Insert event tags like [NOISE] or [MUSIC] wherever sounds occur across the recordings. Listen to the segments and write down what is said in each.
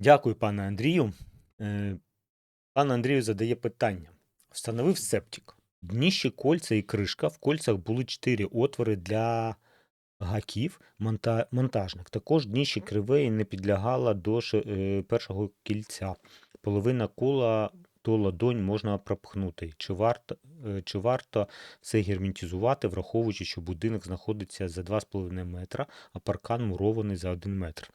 Дякую, пане Андрію. Е, Пан Андрію задає питання. Встановив септик. Дніще кольця і кришка. В кольцях були чотири отвори для гаків, монта... монтажних. Також дніще криве і не підлягало до ш- е, першого кільця. Половина кола то ладонь можна пропхнути. Чи варто, е, чи варто це герметизувати, враховуючи, що будинок знаходиться за 2,5 метра, а паркан мурований за 1 метр.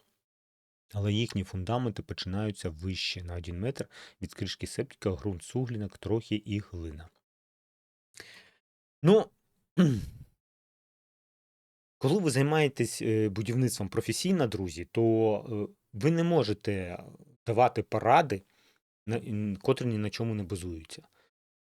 Але їхні фундаменти починаються вище на 1 метр від кришки септика, ґрунт суглінок, трохи і глина. Ну, [CLEARS THROAT] коли ви займаєтесь е, будівництвом професійно, друзі, то е, ви не можете давати поради, котрі ні на чому не базуються.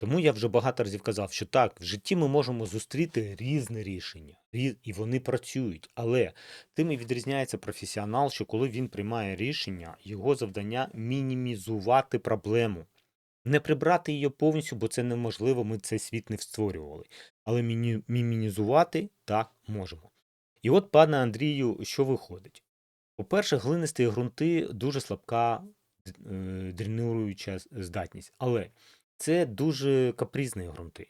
Тому я вже багато разів казав, що так, в житті ми можемо зустріти різне рішення, і вони працюють. Але тим і відрізняється професіонал, що коли він приймає рішення, його завдання мінімізувати проблему. Не прибрати її повністю, бо це неможливо, ми цей світ не створювали. Але мінімізувати так можемо. І от, пане Андрію, що виходить? По-перше, глинисті ґрунти дуже слабка е, дренуюча здатність. Але це дуже капризні ґрунти.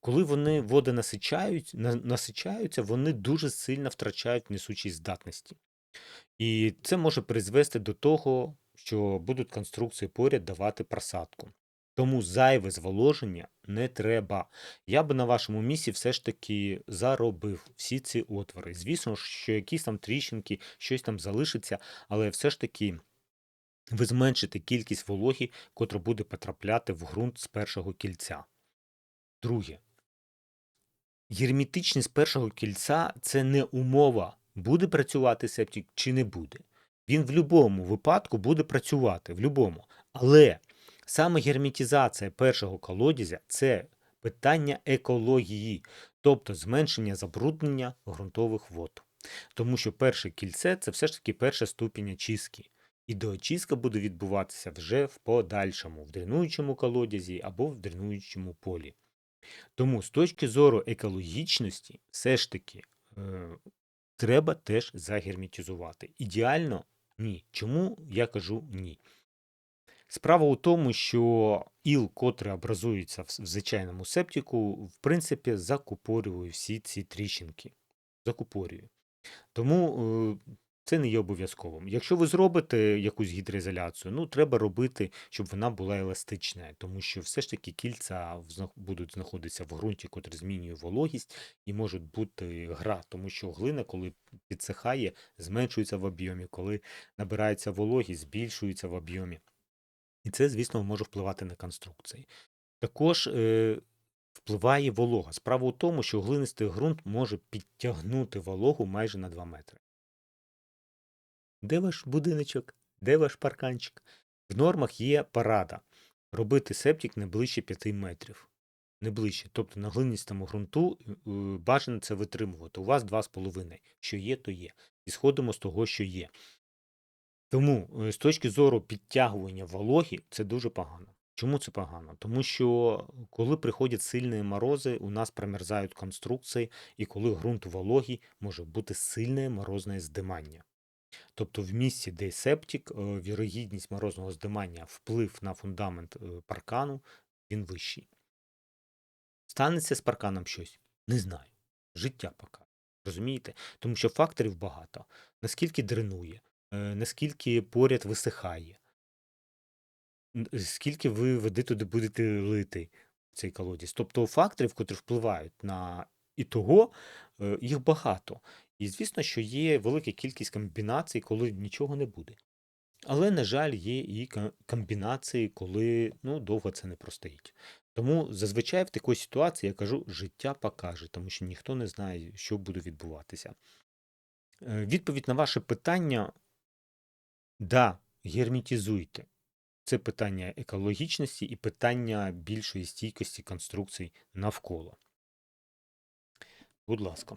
Коли вони водонасичають, на- насичаються, вони дуже сильно втрачають несучі здатності. І це може призвести до того, що будуть конструкції поряд давати просадку. Тому зайве зволоження не треба. Я би на вашому місці все ж таки заробив всі ці отвори. Звісно, що якісь там тріщинки, щось там залишиться, але все ж таки ви зменшите кількість вологі, котра буде потрапляти в ґрунт з першого кільця. Друге, герметичність першого кільця це не умова, буде працювати септик чи не буде. Він в будь-якому випадку буде працювати, в будь-якому. Але саме герметизація першого колодязя це питання екології, тобто зменшення забруднення ґрунтових вод. Тому що перше кільце це все ж таки перша ступінь очистки. І доочистка буде відбуватися вже в подальшому, в дренуючому колодязі або в дренуючому полі. Тому з точки зору екологічності, все ж таки е, треба теж загерметизувати. Ідеально ні. Чому я кажу ні? Справа у тому, що іл, котрий образується в звичайному септику, в принципі, закупорює всі ці тріщинки. Закупорює. Тому е, це не є обов'язковим. Якщо ви зробите якусь гідроізоляцію, ну треба робити, щоб вона була еластична, тому що все ж таки кільця будуть знаходитися в ґрунті, котрий змінює вологість, і може бути гра, тому що глина, коли підсихає, зменшується в об'ємі, коли набирається вологість, збільшується в об'ємі. І це, звісно, може впливати на конструкції. Також е, впливає волога. Справа у тому, що глинистий ґрунт може підтягнути вологу майже на 2 метри. Де ваш будиночок? Де ваш парканчик? В нормах є порада робити септик не ближче 5 метрів. Не ближче. Тобто на глиністому ґрунту е, бажано це витримувати. У вас 2,5. Що є, то є. І сходимо з того, що є. Тому е, з точки зору підтягування вологі, це дуже погано. Чому це погано? Тому що коли приходять сильні морози, у нас промерзають конструкції, і коли ґрунт вологий, може бути сильне морозне здимання. Тобто в місці, де септик, е, вірогідність морозного здимання, вплив на фундамент е, паркану, він вищий. Станеться з парканом щось? Не знаю. Життя покаже. Розумієте? Тому що факторів багато. Наскільки дренує, е, наскільки поряд висихає, скільки ви води туди будете лити в цей колодязь. Тобто факторів, котрі впливають на і того, їх багато. І звісно, що є велика кількість комбінацій, коли нічого не буде. Але, на жаль, є і комбінації, коли ну, довго це не простоїть. Тому зазвичай в такій ситуації я кажу, життя покаже, тому що ніхто не знає, що буде відбуватися. Е, Відповідь на ваше питання: да, герметизуйте. Це питання екологічності і питання більшої стійкості конструкцій навколо. Будь ласка.